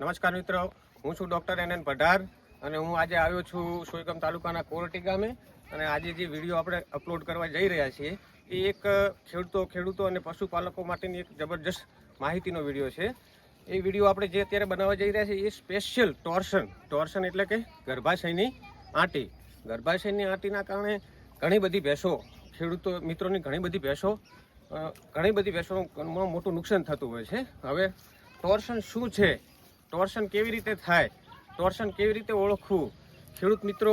નમસ્કાર મિત્રો. હું છું ડૉક્ટર એન એન પઢાર અને હું આજે આવ્યો છું સોયગામ તાલુકાના કોરટી ગામે અને આજે જે વીડિયો આપણે અપલોડ કરવા જઈ રહ્યા છીએ એ એક ખેડૂતો ખેડૂતો અને પશુપાલકો માટેની એક જબરજસ્ત માહિતીનો વીડિયો છે. એ વીડિયો આપણે જે અત્યારે બનાવવા જઈ રહ્યા છીએ એ સ્પેશિયલ ટોર્શન. ટોર્શન એટલે કે ગર્ભાશયની આંટી. ગર્ભાશયની આંટીના કારણે ઘણી બધી ભેંસો, ખેડૂતો મિત્રોની ઘણી બધી ભેંસો ઘણી બધી ભેંસોનું મોટું નુકસાન થતું હોય છે. હવે ટોર્શન શું છે? ટોર્શન કેવી રીતે થાય? ટોર્શન કેવી રીતે ઓળખવું? ખેડૂત મિત્રો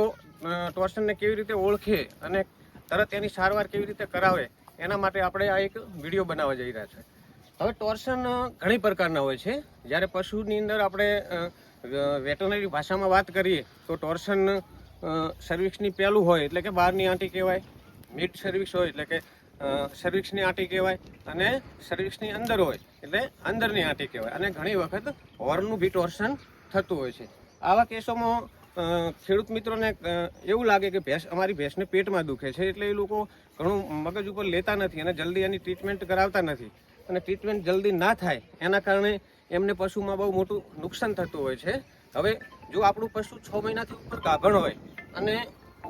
ટોર્શનને કેવી રીતે ઓળખે અને તરત એની સારવાર કેવી રીતે કરાવે, એના માટે આપણે આ એક વીડિયો બનાવવા જઈ રહ્યા છે. હવે ટોર્શન ઘણી પ્રકારના હોય છે. જ્યારે પશુની અંદર આપણે વેટરનરી ભાષામાં વાત કરીએ, તો ટોર્શન સર્વિક્સની પહેલું હોય, એટલે કે બહારની આંટી કહેવાય. મિડ સર્વિક્સ હોય, એટલે કે સર્વિક્સની આંટી કહેવાય અને સર્વિક્સની અંદર હોય, એટલે અંદરની આંટી કહેવાય. અને ઘણી વખત હોર્નનું બી ટોર્શન થતું હોય છે. આવા કેસોમાં ખેડૂત મિત્રોને એવું લાગે કે ભેંસ, અમારી ભેંસને પેટમાં દુખે છે, એટલે એ લોકો ઘણું મગજ ઉપર લેતા નથી અને જલ્દી એની ટ્રીટમેન્ટ કરાવતા નથી. અને ટ્રીટમેન્ટ જલ્દી ના થાય, એના કારણે એમને પશુમાં બહુ મોટું નુકસાન થતું હોય છે. હવે, જો આપણું પશુ છ મહિનાથી ઉપર ગાભણ હોય અને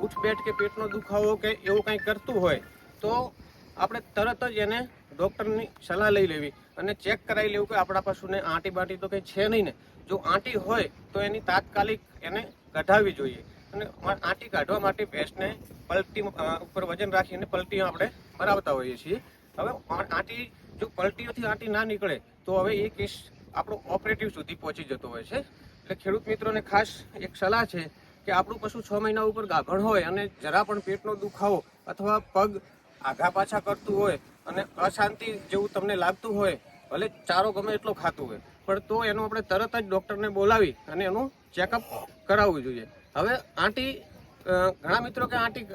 ઉઠ પેટ કે પેટનો દુખાવો કે એવું કંઈ કરતું હોય, તો આપણે તરત જ એને ડૉક્ટરની સલાહ લઈ લેવી અને ચેક કરાવી લેવું કે આપણા પશુને આંટી બાંટી તો કંઈ છે નહીં ને. જો આંટી હોય તો એની તાત્કાલિક એને કઢાવવી જોઈએ. અને આંટી કાઢવા માટે ભેંસને પલટી ઉપર વજન રાખીને પલટી આપણે મરાવતા હોઈએ છીએ. હવે આંટી, જો પલટીઓથી આંટી ના નીકળે તો હવે એ કેસ આપણો ઓપરેટિવ સુધી પહોંચી જતો હોય છે. એટલે ખેડૂત મિત્રોને ખાસ એક સલાહ છે કે આપણું પશુ છ મહિના ઉપર ગાભણ હોય અને જરા પણ પેટનો દુખાવો અથવા પગ આઘા પાછા કરતું હોય અને અશાંતિ જેવું તમને લાગતું હોય, ભલે ચારો ગમે એટલો ખાતું હોય, પણ તો એનું આપણે તરત જ ડૉક્ટરને બોલાવી અને એનું ચેકઅપ કરાવવું જોઈએ. હવે આંટી ઘણા મિત્રો કે આંટી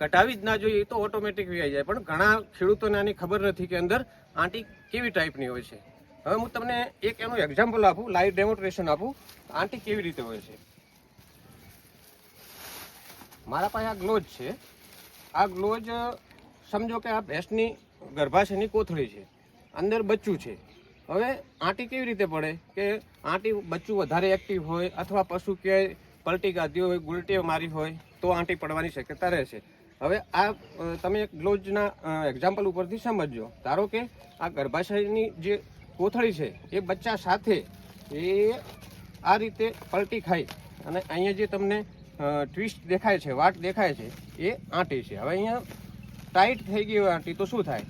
કઢાવી જ ના જોઈએ તો ઓટોમેટિક વી જાય, પણ ઘણા ખેડૂતોને આની ખબર નથી કે અંદર આંટી કેવી ટાઈપની હોય છે. હવે હું તમને એક એનું એક્ઝામ્પલ આપું લાઈવ ડેમોન્સ્ટ્રેશન આપું, આંટી કેવી રીતે હોય છે. મારા પાસે આ ગ્લોજ છે. આ ગ્લોજ સમજો કે આ ભેંસની ગર્ભાશયની કોથળી છે. અંદર બચ્ચું છે. હવે આંટી કેવી રીતે પડે? કે આંટી બચ્ચું વધારે એક્ટિવ હોય અથવા પશુ ક્યાંય પલટી ગાધી હોય, ગુલટીઓ મારી હોય, તો આંટી પડવાની શક્યતા રહેશે. હવે આ તમે એક ગ્લોઝના એક્ઝામ્પલ ઉપરથી સમજજો. ધારો કે આ ગર્ભાશયની જે કોથળી છે, એ બચ્ચા સાથે એ આ રીતે પલટી ખાઈ અને અહીંયા જે તમને ટ્વિસ્ટ દેખાય છે, વાટ દેખાય છે, એ આંટી છે. હવે અહીંયા ટાઈટ થઈ ગઈ હોય આંટી, તો શું થાય?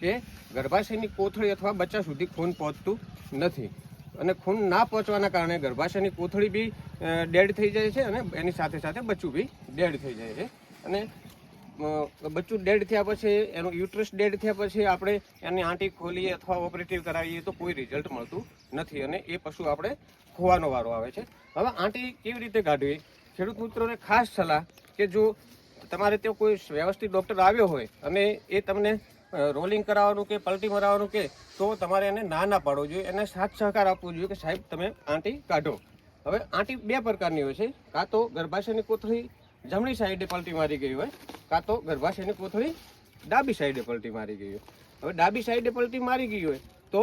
કે ગર્ભાશયની કોથળી અથવા બચ્ચા સુધી ખૂન પહોંચતું નથી. અને ખૂન ના પહોંચવાના કારણે ગર્ભાશયની કોથળી બી ડેડ થઈ જાય છે અને એની સાથે સાથે બચ્ચું બી ડેડ થઈ જાય છે. અને બચ્ચું ડેડ થયા પછી, એનું યુટ્રસ ડેડ થયા પછી આપણે એની આંટી ખોલીએ અથવા ઓપરેટિવ કરાવીએ તો કોઈ રિઝલ્ટ મળતું નથી અને એ પશુ આપણે ખોવાનો વારો આવે છે. હવે આંટી કેવી રીતે કાઢવી? ખેડૂત મિત્રોને ખાસ સલાહ કે જો તમારે ત્યાં કોઈ વ્યવસ્થિત ડૉક્ટર આવ્યો હોય અને એ તમને રોલિંગ કરાવવાનું કે પલટી મરાવવાનું કે, તો તમારે એને ના ના પાડવો જોઈએ. એને સાથ સહકાર આપવો જોઈએ કે સાહેબ તમે આંટી કાઢો. હવે આંટી બે પ્રકારની હોય છે. કાં તો ગર્ભાશયની કોથળી જમણી સાઈડે પલટી મારી ગઈ હોય, કાં તો ગર્ભાશયની કોથળી ડાબી સાઈડે પલટી મારી ગઈ હોય. હવે ડાબી સાઈડે પલટી મારી ગઈ હોય, તો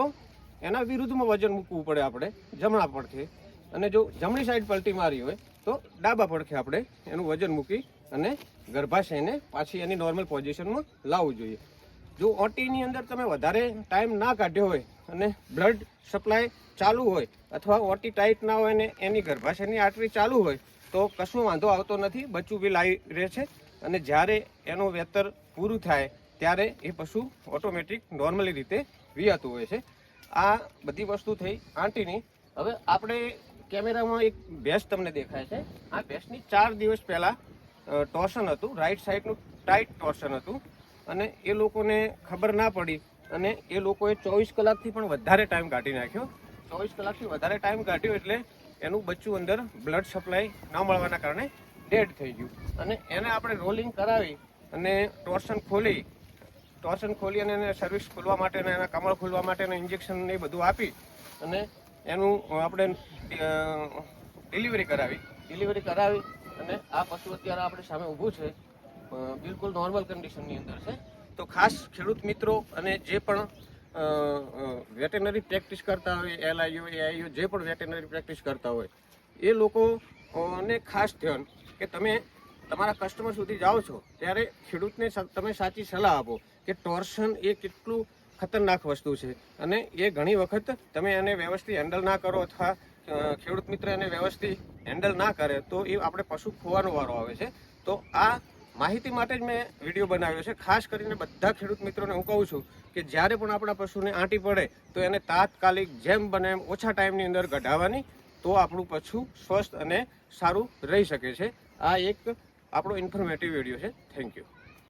એના વિરુદ્ધમાં વજન મૂકવું પડે આપણે, જમણા પડખે. અને જો જમણી સાઈડ પલટી મારી હોય, તો ડાબા પડખે આપણે એનું વજન મૂકી અને ગર્ભાશયને પાછી એની નોર્મલ પોઝિશનમાં લાવવું જોઈએ. જો ઓટીની અંદર તમે વધારે ટાઈમ ના કાઢ્યો હોય અને બ્લડ સપ્લાય ચાલુ હોય અથવા ઓટી ટાઈટ ના હોય ને એની ગર્ભાશયની આર્ટરી ચાલુ હોય, તો કશું વાંધો આવતો નથી, બચ્ચું બી લાવી રહે છે. અને જ્યારે એનું વેતર પૂરું થાય, ત્યારે એ પશુ ઓટોમેટિક નોર્મલી રીતે વિયાતું હોય છે. આ બધી વસ્તુ થઈ આંટીની. હવે આપણે કેમેરામાં એક ભેંસ તમને દેખાય છે. આ ભેંસની ચાર દિવસ પહેલાં ટોર્શન હતું રાઈટ સાઈડનું ટાઈટ ટોર્શન હતું. અને એ લોકોને ખબર ના પડી અને એ લોકોએ ચોવીસ કલાકથી પણ વધારે ટાઈમ કાઢી નાખ્યો. ચોવીસ કલાકથી વધારે ટાઈમ કાઢ્યો એટલે એનું બચ્ચું અંદર બ્લડ સપ્લાય ન મળવાના કારણે ડેડ થઈ ગયું. અને એને આપણે રોલિંગ કરાવી અને ટોર્શન ખોલી. ટોર્શન ખોલી અને એને સર્વિસ ખોલવા માટે અને એના કમળ ખોલવા માટેના ઇન્જેક્શન ને બધું આપી અને એનું આપણે ડિલિવરી કરાવી. ડિલિવરી કરાવી અને આ પશુ અત્યારે આપણે સામે ઊભું છે બિલકુલ નોર્મલ કન્ડિશનની અંદર છે. તો ખાસ ખેડૂત મિત્રો અને જે પણ વેટેનરી પ્રેક્ટિસ કરતા હોય એલઆઈઓ એઆઈઓ જે પણ વેટેનરી પ્રેક્ટિસ કરતા હોય, એ લોકોને ખાસ ધ્યાન કે તમે તમારા કસ્ટમર સુધી જાઓ છો, ત્યારે ખેડૂતને તમે સાચી સલાહ આપો કે ટોર્શન એ કેટલું ખતરનાક વસ્તુ છે. અને એ ઘણી વખત તમે એને વ્યવસ્થિત હેન્ડલ ના કરો અથવા ખેડૂત મિત્ર એને વ્યવસ્થિત હેન્ડલ ના કરે તો એ આપણે પશુ ખોવાનો વારો આવે છે. તો આ માહિતી માટે જ મેં વીડિયો બનાવ્યો છે. ખાસ કરીને બધા ખેડૂત મિત્રોને હું કહું છું કે જ્યારે પણ આપણા પશુને આંટી પડે તો એને તાત્કાલિક જેમ બને એમ ઓછા ટાઈમની અંદર કઢાવવાની તો આપણું પશુ સ્વસ્થ અને સારું રહી શકે છે. આ એક આપણો ઇન્ફોર્મેટિવ વીડિયો છે. Thank you